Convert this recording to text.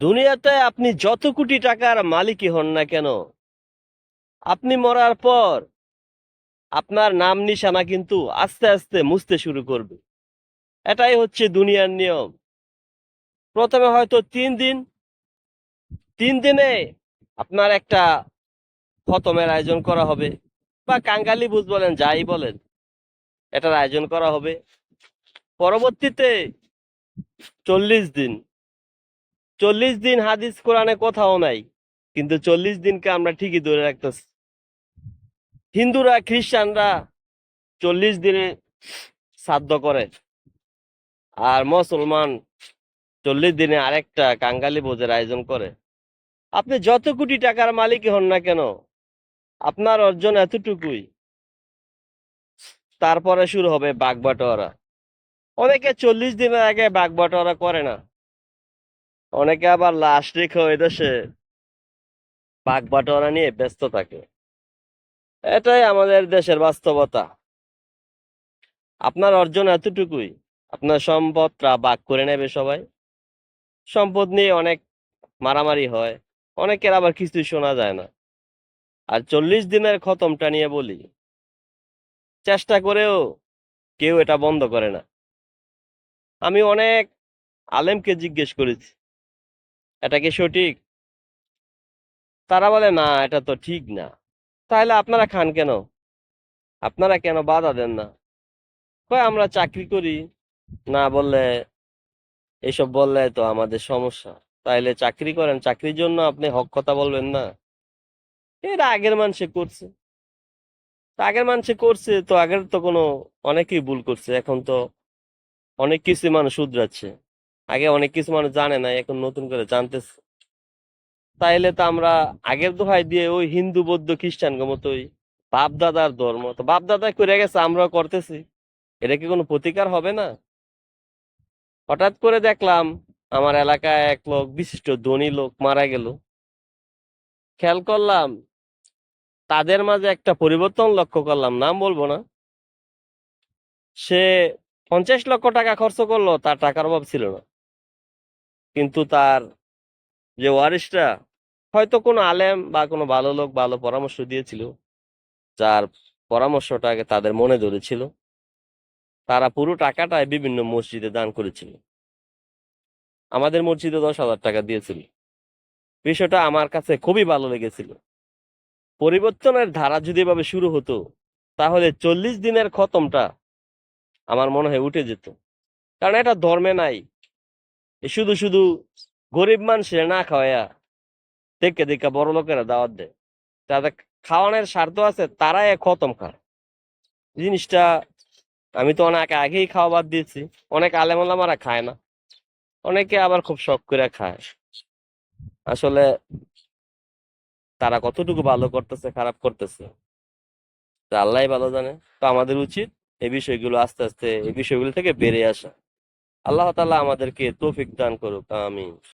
দুনিয়াতে আপনি যত কোটি টাকার মালিকই হন না কেন, আপনি মরার পর আপনার নাম নিশানা কিন্তু আস্তে আস্তে মুছতে শুরু করবে। এটাই হচ্ছে দুনিয়ার নিয়ম। প্রথমে হয়তো তিন দিন, তিন দিনে আপনার একটা খতমের আয়োজন করা হবে বা কাঙ্গালি বুঝ বলেন, যাই বলেন, এটার আয়োজন করা হবে। পরবর্তীতে চল্লিশ দিন চল্লিশ দিন হাদিস কোরআনে কোথাও নাই, কিন্তু চল্লিশ দিনকে আমরা ঠিকই ধরে রাখতেছি। হিন্দুরা, খ্রিস্টানরা চল্লিশ দিনে শ্রাদ্ধ করে, আর মুসলমান চল্লিশ দিনে আরেকটা কাঙ্গালি ভোজের আয়োজন করে। আপনি যত কোটি টাকার মালিক হন না কেন, আপনার অর্জন এতটুকুই। তারপরে শুরু হবে বাঘ বাটোয়ারা অনেকে চল্লিশ দিনের আগে বাঘ বাটোয়ারা করে না। অনেকে আবার লাশ রেখে ওই দেশে বাঘ বাটোয়ারা নিয়ে ব্যস্ত থাকে। এটাই আমাদের দেশের বাস্তবতা। আপনার অর্জন এতটুকুই। আপনার সম্পদটা বাঘ করে নেবে সবাই। সম্পদ নিয়ে অনেক মারামারি হয়। অনেকের আবার কিছুই শোনা যায় না। আর চল্লিশ দিনের খতমটা নিয়ে বলি, চেষ্টা করেও কেউ এটা বন্ধ করে না। আমি অনেক আলেমকে জিজ্ঞেস করেছি এটা কি সঠিক? তারা বলে, না, এটা তো ঠিক না। তাহলে আপনারা খান কেন? আপনারা কেন বাধা দেন না? কয়, আমরা চাকরি করি। না বললে, এসব বললে তো আমাদের সমস্যা। তাইলে চাকরি করেন, চাকরির জন্য আপনি হক কথা বলবেন না। এটা আগের মানুষে করছে। আগের মানুষে করছে, তো আগের তো কোনো, অনেকেই ভুল করছে। এখন তো অনেক কিছু মানুষ শুধরাচ্ছে আগে অনেক কিছু মানুষ জানে না এখন নতুন করে জানতেছে। তাইলে তো আমরা আগের দোহাই দিয়ে ওই হিন্দু, বৌদ্ধ, খ্রিস্টান মতোই বাপ দাদার ধর্ম তো বাপ দাদা করে গেছে, আমরাও করতেছি। এটা কি কোনো প্রতিকার হবে না? হঠাৎ করে দেখলাম আমার এলাকায় এক লোক, বিশিষ্ট ধনী লোক মারা গেল। খেয়াল করলাম তাদের মাঝে একটা পরিবর্তন লক্ষ্য করলাম, নাম বলব না। সে পঞ্চাশ লক্ষ টাকা খরচ করল, তার টাকার অভাব ছিল না। কিন্তু তার যে ওয়ারিসটা হয়তো কোনো আলেম বা কোনো ভালো লোক ভালো পরামর্শ দিয়েছিল। যার পরামর্শটাকে তাদের মনে ধরেছিল। তারা পুরো টাকাটাই বিভিন্ন মসজিদে দান করেছিল। আমাদের মসজিদে দশ হাজার টাকা দিয়েছিল। বিষয়টা আমার কাছে খুবই ভালো লেগেছিল। পরিবর্তনের ধারা যদি এভাবে শুরু হতো, তাহলে চল্লিশ দিনের খতমটা আমার মনে হয় উঠে যেত। কারণ এটা ধর্মে নাই। শুধু শুধু গরিব মানুষের না খাওয়াইয়া দেখে দেখে বড় লোকেরা দাওয়াত দেয়। তাদের খাওয়ানোর স্বার্থ আছে, তারাই এ খতম খায়। জিনিসটা আমি তো অনেক আগেই খাওয়া বাদ দিয়েছি। অনেক আলেমারা খায় না। অনেকে আবার খুব শখ করে খায়। আসলে তারা কতটুকু ভালো করতেছে, খারাপ করতেছে আল্লাহ ভালো জানে। তো আমাদের উচিত এই বিষয়গুলো আস্তে আস্তে এই বিষয়গুলো থেকে বেরিয়ে আসা। আল্লাহ তালা আমাদেরকে তৌফিক দান করুক আমিন।